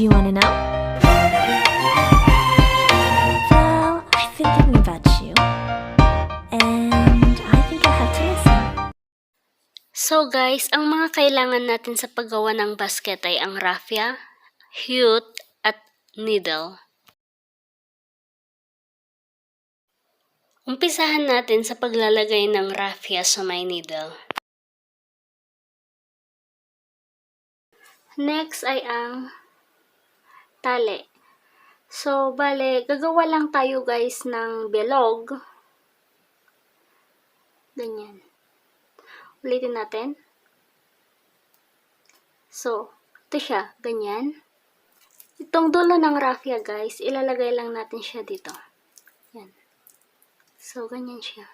Do you want to know? Well, I've been thinking about you. And I think I have to listen. So guys, ang mga kailangan natin sa paggawa ng basket ay ang raffia, hute, at needle. Umpisahan natin sa paglalagay ng raffia sa may needle. Next ay ang tali. So, bale, gagawa lang tayo guys ng bilog. Ganyan. Ulitin natin. So, ito siya, ganyan. Itong dulo ng raffia, guys, ilalagay lang natin siya dito. Yan. So, ganyan siya.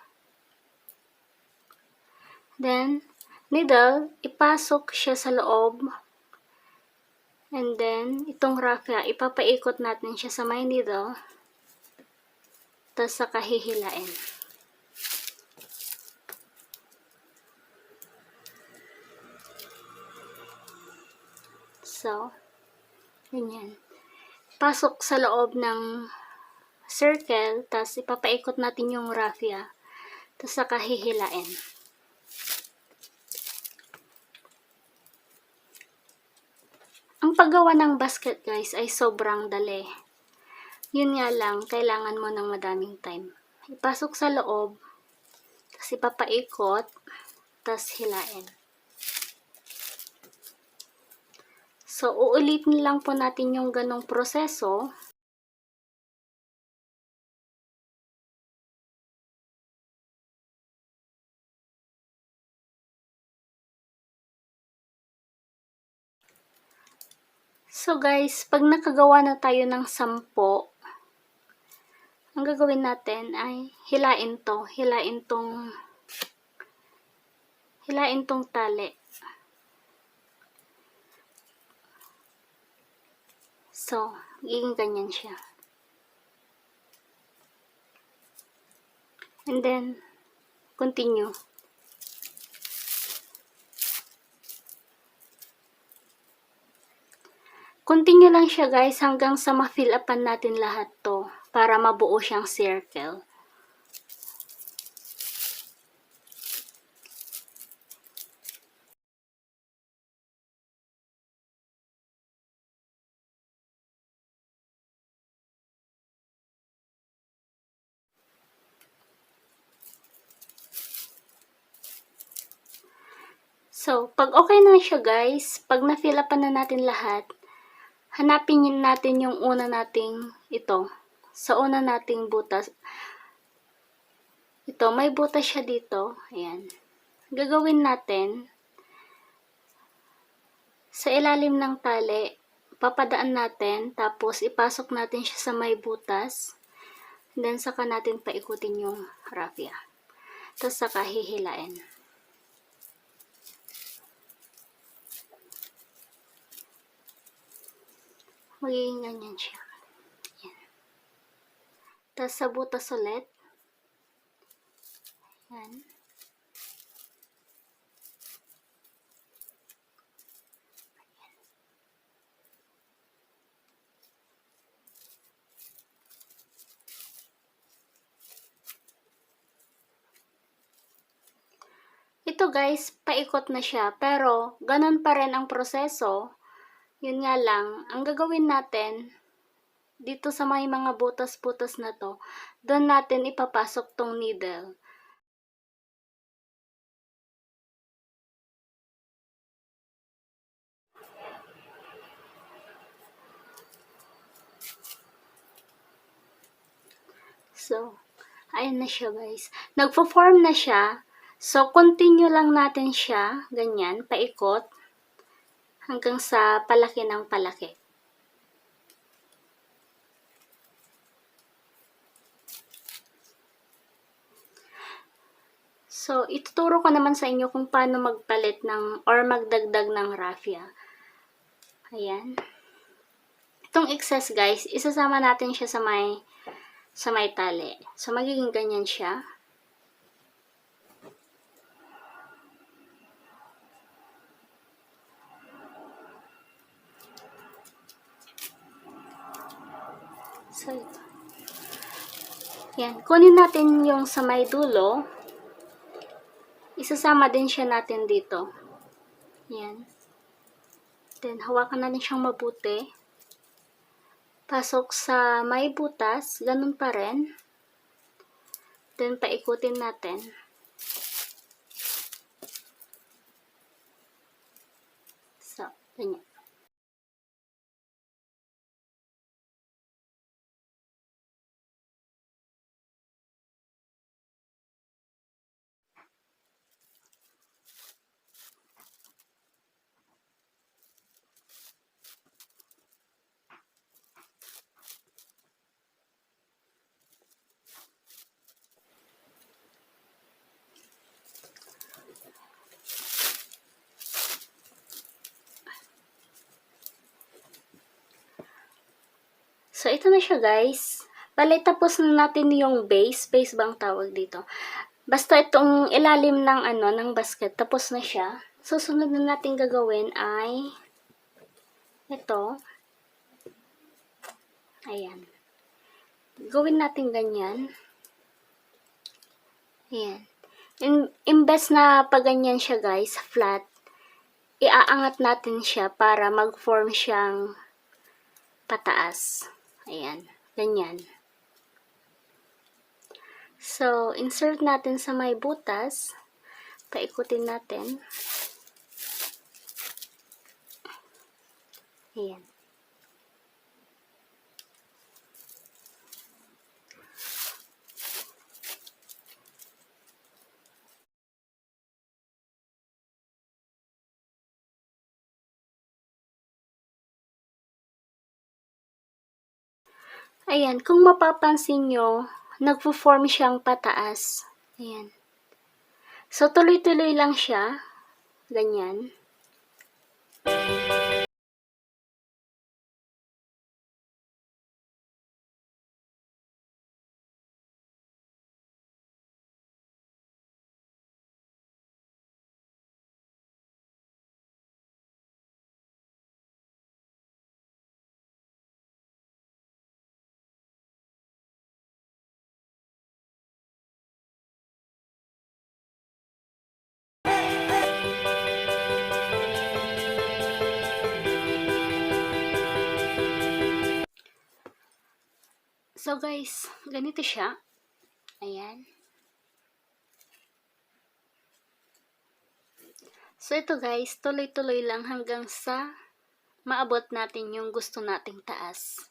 Then, needle, ipasok siya sa loob. And then, itong raffia, ipapaikot natin siya sa may needle. Tapos, saka hihilain. So, ganyan. Pasok sa loob ng circle, tapos ipapaikot natin yung raffia, tapos saka hihilain. Ang paggawa ng basket guys ay sobrang dali. Yun nga lang, kailangan mo ng madaming time. Ipasok sa loob, tapos ipapaikot, tapos hilain. So, uulitin lang po natin yung ganong proseso. So guys, pag nakagawa na tayo ng sampo, ang gagawin natin ay hilain to. Hilain tong hilain tong tali. So, giging ganyan siya. And then, continue. Continue lang siya guys hanggang sa ma-fill upan natin lahat to para mabuo siyang circle. So, pag okay na siya guys, pag na-fill upan na natin lahat, hanapin natin yung una nating ito. Sa una nating butas. Ito, may butas siya dito. Ayan. Gagawin natin, sa ilalim ng tali, papadaan natin, tapos ipasok natin siya sa may butas. Then, saka natin paikutin yung raffia. Tapos, saka hihilain. Magiging ganyan siya. Yan. Tapos sa butas ulit. Yan. Ito guys, paikot na siya. Pero, ganun pa rin ang proseso. Yun nga lang, ang gagawin natin, dito sa may mga butas-butas na to, doon natin ipapasok tong needle. So, ayun na siya guys. Nagpo-form na siya. So, continue lang natin siya, ganyan, paikot hanggang sa palaki ng palaki. So, ituturo ko naman sa inyo kung paano magpalit ng or magdagdag ng raffia. Ayan. Itong excess guys, isasama natin siya sa may sa may tali. So, magiging ganyan siya. Ito. Yan. Kunin natin yung sa may dulo. Isasama din siya natin dito. Yan. Then, hawakan natin siyang mabuti. Pasok sa may butas. Ganun pa rin. Then, paikutin natin. So, ganyan. So, ito na siya, guys. Bale, tapos na natin yung base. Base bang tawag dito? Basta itong ilalim ng ano, ng basket, tapos na siya. Susunod na natin gagawin ay ito. Ayan. Gawin natin ganyan. Ayan. In, imbes na paganyan siya, guys, flat, iaangat natin siya para mag-form siyang pataas. Ayan, ganyan. So, insert natin sa may butas. Paikutin natin. Ayan. Ayan, kung mapapansin nyo, nagpo-form siyang pataas. Ayan. So, tuloy-tuloy lang siya. Ganyan. So, guys, ganito siya. Ayan. So, ito guys, tuloy-tuloy lang hanggang sa maabot natin yung gusto nating taas.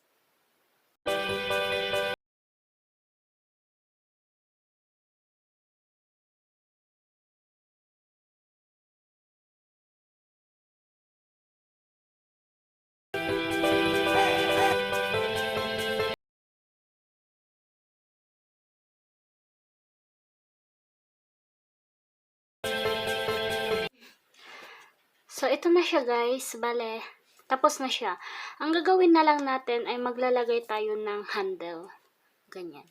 So, ito na siya guys. Bale, tapos na siya. Ang gagawin na lang natin ay maglalagay tayo ng handle. Ganyan.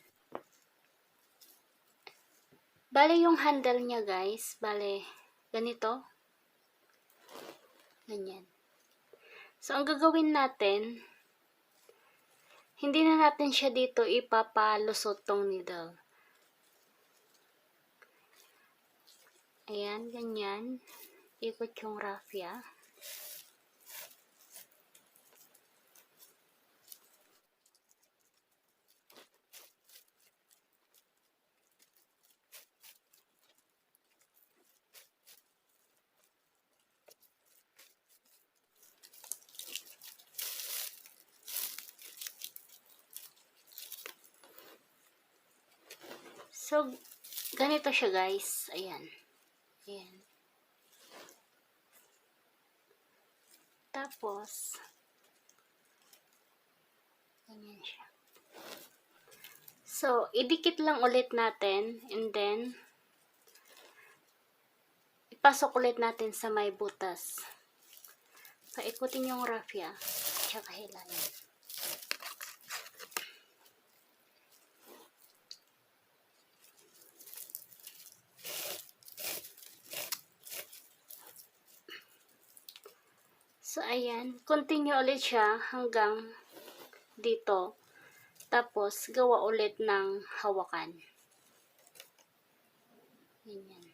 Bale, yung handle niya guys, bale, ganito. Ganyan. So, ang gagawin natin, hindi na natin siya dito ipapalusot tong needle. Ayan, ganyan. Ikot yung raffia. So, ganito siya guys. Ayan. Ayan. Tapos, ganyan siya. So, idikit lang ulit natin and then, ipasok ulit natin sa may butas. Paikutin yung raffia, tsaka hilahin. So, ayan. Continue ulit siya hanggang dito. Tapos, gawa ulit ng hawakan. Ganyan.